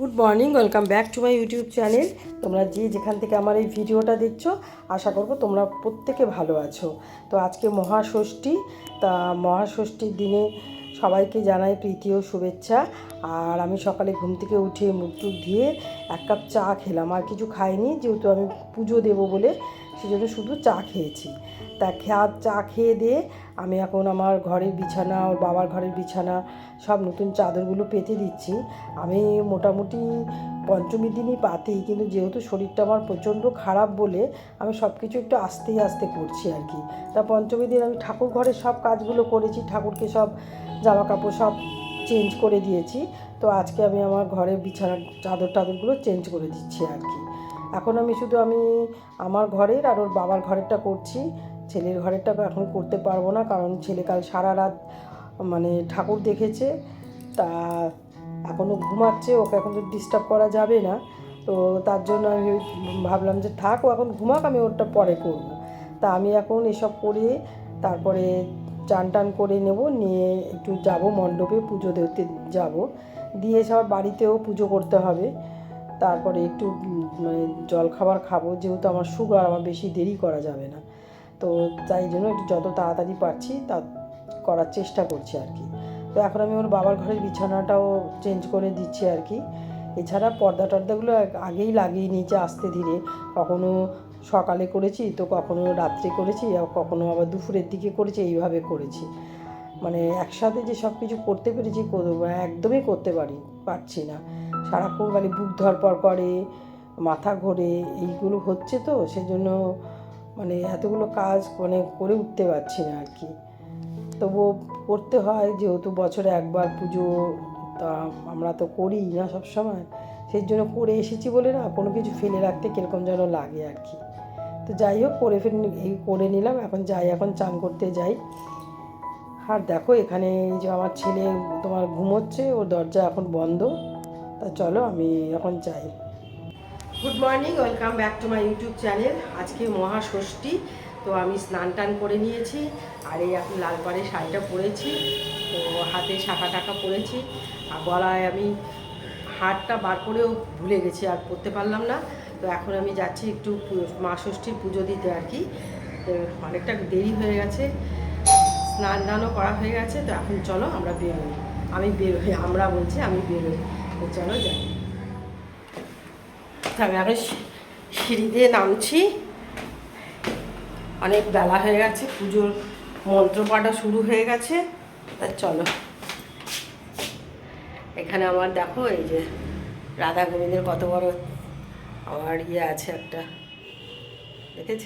Good morning, welcome back to my YouTube channel. তোমরা যে যেখান থেকে আমার এই ভিডিওটা দেখছ, আশা করব তোমরা প্রত্যেকে ভালো আছো। তো আজকে মহাষষ্ঠী, তা মহাষষ্ঠীর দিনে সবাইকে জানাই প্রীতি ও শুভেচ্ছা। আর আমি সকালে ঘুম থেকে উঠে মুখ টুক ধুয়ে এক কাপ চা খেলাম। আর কিছু খাইনি, যেহেতু আমি পুজো দেবো বলে সেজন্য শুধু চা খেয়েছি। তা খেয়া চা খেয়ে দিয়ে আমি এখন আমার ঘরের বিছানা, ওর বাবার ঘরের বিছানা, সব নতুন চাদরগুলো পেতে দিচ্ছি। আমি মোটামুটি পঞ্চমীর দিনই পাতি, কিন্তু যেহেতু শরীরটা আমার প্রচণ্ড খারাপ বলে আমি সব কিছু একটু আস্তে আস্তে করছি আর কি। তা পঞ্চমী দিন আমি ঠাকুর ঘরের সব কাজগুলো করেছি, ঠাকুরকে সব জামা কাপড় সব চেঞ্জ করে দিয়েছি। তো আজকে আমি আমার ঘরের বিছানার চাদর টাদরগুলো চেঞ্জ করে দিচ্ছি আর কি। এখন আমি শুধু আমি আমার ঘরের আর ওর বাবার ঘরেরটা করছি। ছেলের ঘরেরটা এখন করতে পারব না কারণ ছেলে কাল সারা রাত মানে ঠাকুর দেখেছে। তা এখনও ঘুমাচ্ছে, ওকে এখন তো ডিস্টার্ব করা যাবে না। তো তার জন্য আমি ভাবলাম যে থাক, ও এখন ঘুমাক, আমি ওরটা পরে করব। তা আমি এখন এসব করে তারপরে চান টান করে নেব, নিয়ে একটু যাব মণ্ডপে পুজো দিতে যাব। দিয়ে আবার বাড়িতেও পুজো করতে হবে। তারপরে একটু মানে জল খাবার খাব, যেহেতু আমার সুগার আমার বেশি দেরি করা যাবে না। তো তাই জন্য একটু যত তাড়াতাড়ি পারছি তা করার চেষ্টা করছি আর কি। তো এখন আমি ওর বাবার ঘরের বিছানাটাও চেঞ্জ করে দিচ্ছি আর কি। এছাড়া পর্দা টর্দাগুলো আগ- আগেই লাগিয়ে নিয়েছি আস্তে ধীরে। কখনো সকালে করেছি, তো কখনো রাত্রে করেছি, আর কখনো আবার দুপুরের দিকে করেছি, এইভাবে করেছি। মানে একসাথে যে সব কিছু করতে পেরেছি একদমই করতে পারি, পারছি না। সারাক্ষণ খালি বুক ধরপর করে, মাথা ঘোরে, এইগুলো হচ্ছে তো, সেজন্য মানে এতগুলো কাজ মানে করে উঠতে পারছি না আর কি তবুও করতে হয়, যেহেতু বছরে একবার পুজো তা আমরা তো করি না সব সময় সেই জন্য করে এসেছি বলে না কোনো কিছু ফেলে রাখতে কীরকম যেন লাগে আর কি তো যাই হোক, করে ফেলে, এই করে নিলাম, এখন যাই, এখন চান করতে যাই। আর দেখো এখানে যে আমার ছেলে তোমার ঘুমোচ্ছে, ওর দরজা এখন বন্ধ। তা চলো আমি এখন যাই। Good morning welcome back to my YouTube channel আজকে মহাষষ্ঠী তো আমি স্নান টান করে নিয়েছি, আর এই এখন লাল পাড়ে শাড়িটা পরেছি, তো হাতে শাখা টাকা পরেছি, আর গলায় আমি হারটা বার করেও ভুলে গেছি, আর পরতে পারলাম না। তো এখন আমি যাচ্ছি একটু মা ষষ্ঠীর পুজো দিতে আর কি। তো অনেকটা দেরি হয়ে গেছে, স্নান দানও করা হয়ে গেছে, তো এখন চলো আমরা বেরোই। আমি বেরোই, আমরা বলছি আমি বেরোই। তো চলো যাই। আমি সিঁড়ি দিয়ে নামছি। অনেক বেলা হয়ে গেছে, পুজোর মন্ত্রপাঠা শুরু হয়ে গেছে। তা চলো। এখানে আমার দেখো, এই যে রাধা গোবিন্দের কত বড় আমার ইয়ে আছে একটা। দেখেছ?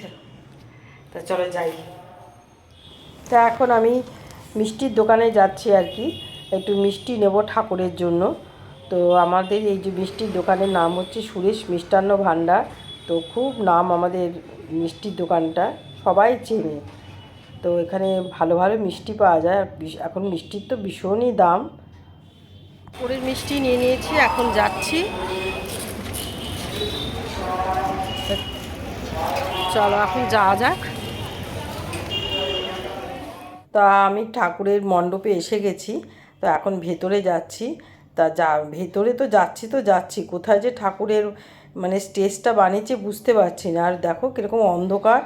তা চলো যাই। তা এখন আমি মিষ্টির দোকানে যাচ্ছি আর কি। একটু মিষ্টি নেব ঠাকুরের জন্য। তো আমাদের এই যে মিষ্টির দোকানের নাম হচ্ছে সুরেশ মিষ্টান্ন ভাণ্ডার। তো খুব নাম আমাদের মিষ্টির দোকানটা সবাই চেনে। তো এখানে ভালো ভালো মিষ্টি পাওয়া যায় এখন মিষ্টির তো ভীষণই দাম। পুরের মিষ্টি নিয়ে নিয়েছি এখন যাচ্ছি। চলো এখন যাওয়া যাক। তা আমি ঠাকুরের মণ্ডপে এসে গেছি তো এখন ভেতরে যাচ্ছি। তা যা, ভেতরে তো যাচ্ছি তো যাচ্ছি, কোথায় যে ঠাকুরের মানে স্টেজটা বানিয়েছে বুঝতে পারছি না। আর দেখো কীরকম অন্ধকার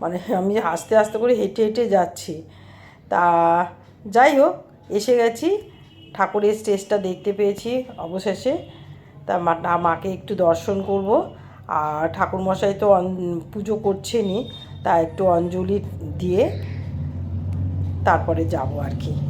মানে আমি আস্তে আস্তে করে হেঁটে হেঁটে যাচ্ছি। তা যাই হোক, এসে গেছি, ঠাকুরের স্টেজটা দেখতে পেয়েছি অবশেষে। তা মা- মাকে একটু দর্শন করব। আর ঠাকুরমশাই তো পুজো করছেনই, তা একটু অঞ্জলি দিয়ে তারপরে যাব আর কি।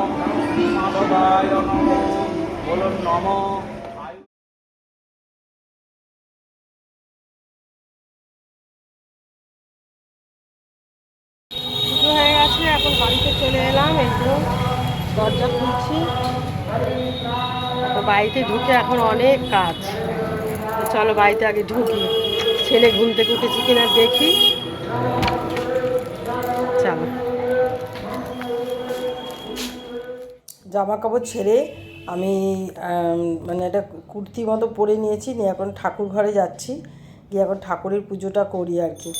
হয়ে গেছে এখন বাড়িতে চলে এলাম দরজা বাড়িতে ঢুকে এখন অনেক কাজ। চলো বাড়িতে আগে ঢুকি। ছেলে ঘুম থেকে উঠেছি কিনা দেখি। জামা কাপড় ছেড়ে আমি মানে একটা কুর্তি মতো পরে নিয়েছি, নিয়ে এখন ঠাকুর ঘরে যাচ্ছি। গিয়ে এখন ঠাকুরের পুজোটা করি আর কি।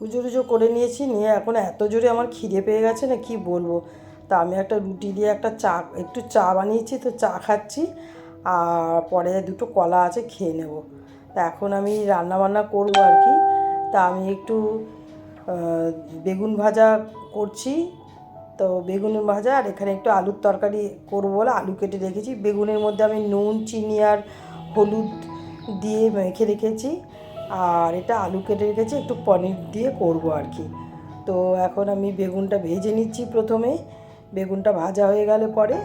পুজো টুজো করে নিয়েছি, নিয়ে এখন এত জোরে আমার খিদে পেয়ে গেছে না কি বলব? তা আমি একটা রুটি দিয়ে একটা চা, একটু চা বানিয়েছি তো চা খাচ্ছি, আর পরে দুটো কলা আছে খেয়ে নেব। তা এখন আমি রান্না বান্না করব আর কি। তা আমি একটু বেগুন ভাজা করছি, তো বেগুনের ভাজা আর এখানে একটু আলুর তরকারি করব বলে আলু কেটে রেখেছি। বেগুনের মধ্যে আমি নুন, চিনি আর হলুদ দিয়ে মেখে রেখেছি। আর এটা আলু কেটে রেখেছি, একটু পনির দিয়ে করব আর কি। তো এখন আমি বেগুনটা ভেজে নিচ্ছি প্রথমে বেগুনটা ভাজা হয়ে গেলে পরে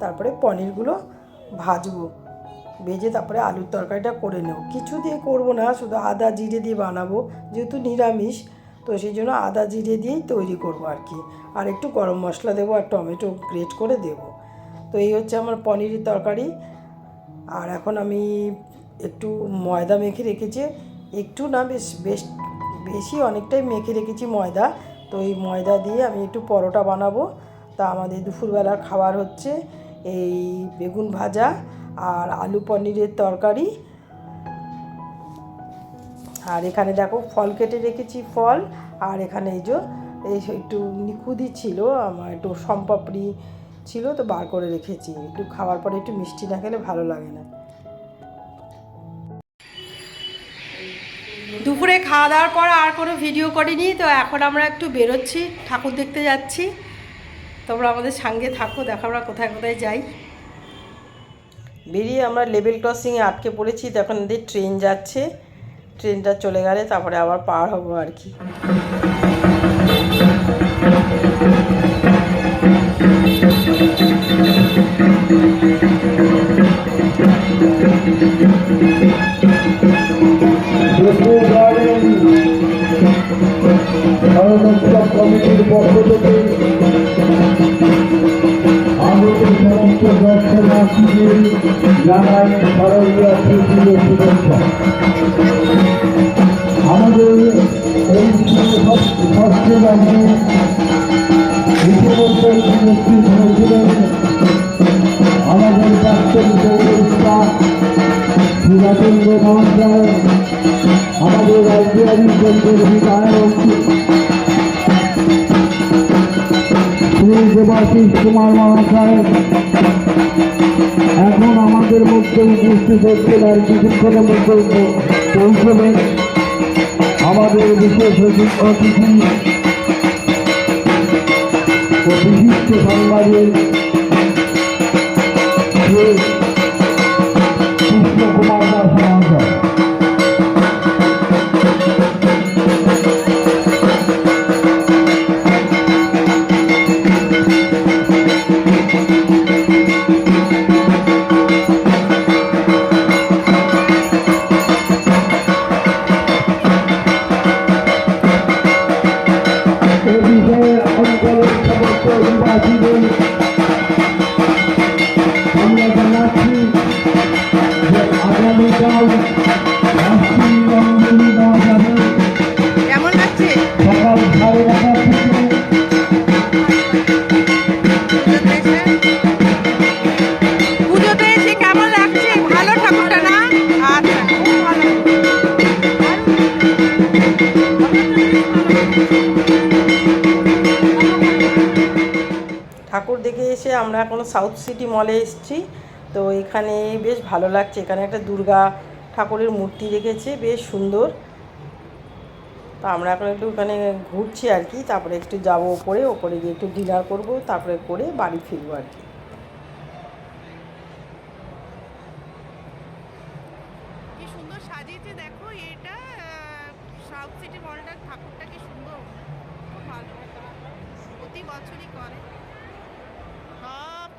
তারপরে পনিরগুলো ভাজবো। ভেজে তারপরে আলুর তরকারিটা করে নেব। কিছু দিয়ে করব না, শুধু আদা জিরে দিয়ে বানাবো, যেহেতু নিরামিষ, তো সেই জন্য আদা জিরে দিয়েই তৈরি করব আর কি। আর একটু গরম মশলা দেবো আর টমেটো গ্রেট করে দেবো। তো এই হচ্ছে আমার পনিরের তরকারি। আর এখন আমি একটু ময়দা মেখে রেখেছি একটু না, বেশ বেশ, বেশি অনেকটাই মেখে রেখেছি ময়দা। তো এই ময়দা দিয়ে আমি একটু পরোটা বানাবো। তা আমাদের দুপুরবেলার খাবার হচ্ছে এই বেগুন ভাজা আর আলু পনিরের তরকারি। আর এখানে দেখো ফল কেটে রেখেছি ফল। আর এখানে এই যে, এই একটু নিখুঁতি ছিল, আমার একটু সম্পাপড়ি ছিল, তো বার করে রেখেছি। একটু খাওয়ার পরে একটু মিষ্টি না খেলে ভালো লাগে না। দুপুরে খাওয়া দাওয়ার পর আর কোনো ভিডিও করিনি, তো এখন আমরা একটু বেরোচ্ছি, ঠাকুর দেখতে যাচ্ছি। তোমরা আমাদের সঙ্গে থাকো, দেখো আমরা কোথায় কোথায় যাই। বেরিয়ে আমরা লেভেল ক্রসিংয়ে আটকে পড়েছি তখন এদের ট্রেন যাচ্ছে। ট্রেনটা চলে গেলে তারপরে আবার পার হব আর কি। দুপুর আমাদের সমস্ত দর্শনার্থীদের জানাই শারদীয় তৃতীয় শুভেচ্ছা আমাদের এই ষষ্ঠ রাজ্যে ইতিমধ্যে উপস্থিত হয়েছিলেন আমাদের প্রাক্তন পৌরসভা শ্রীরাজেন্দ্র মহাশয় আমাদের রাজ্যারি বিধায়ক শ্রী দেবাশিস কুমার মহাশয় এখন আমাদের মধ্যে উপস্থিত হচ্ছেন আর কিছুক্ষণের মধ্যে প- পৌঁছবেন আমাদের বিশেষ অতি- অতিথি ও বিশিষ্ট সাংবাদিক শ্রী কৃষ্ণ কুমার দাস মহাশয় ঠাকুর দেখে এসে আমরা এখন সাউথ সিটি মলে এসেছি। তো এখানে বেশ ভালো লাগছে। এখানে একটা দুর্গা ঠাকুরের মূর্তি রেখেছে, বেশ সুন্দর। তো আমরা এখন একটু ওখানে ঘুরছি আর কি, তারপরে একটু যাব ওপরে ওপরে গিয়ে একটু ডিনার করব, তারপরে করে বাড়ি ফিরবো আর কি। ঠাকুরটা কি সুন্দর। খুব ভালো প্রতি বছরই করে।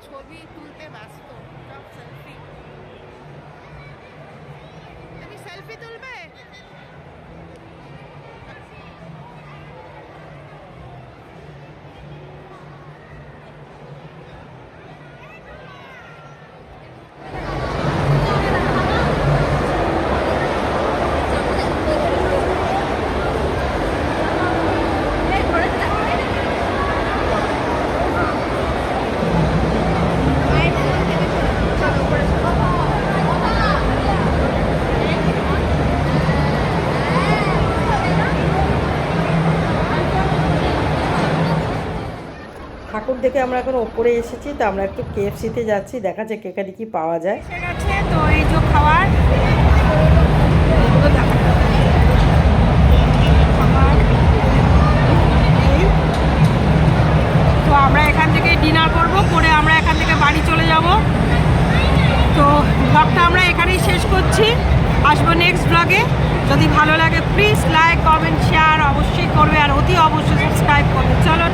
ছবি তুলতে ব্যস্ত সব সেলফি তুমি সেলফি তুলবে আমরা এখন ওপরে এসেছি, তো আমরা একটু কেএফসিতে যাচ্ছি, দেখা যাক এখানে কি পাওয়া যায়। তো এই যে তো আমরা এখান থেকে ডিনার করব, করে আমরা এখান থেকে বাড়ি চলে যাব। তো ব্লগটা আমরা এখানেই শেষ করছি। আসব নেক্সট ব্লগে যদি ভালো লাগে প্লিজ লাইক কমেন্ট শেয়ার অবশ্যই করবে, আর অতি অবশ্যই সাবস্ক্রাইব করবে। চলো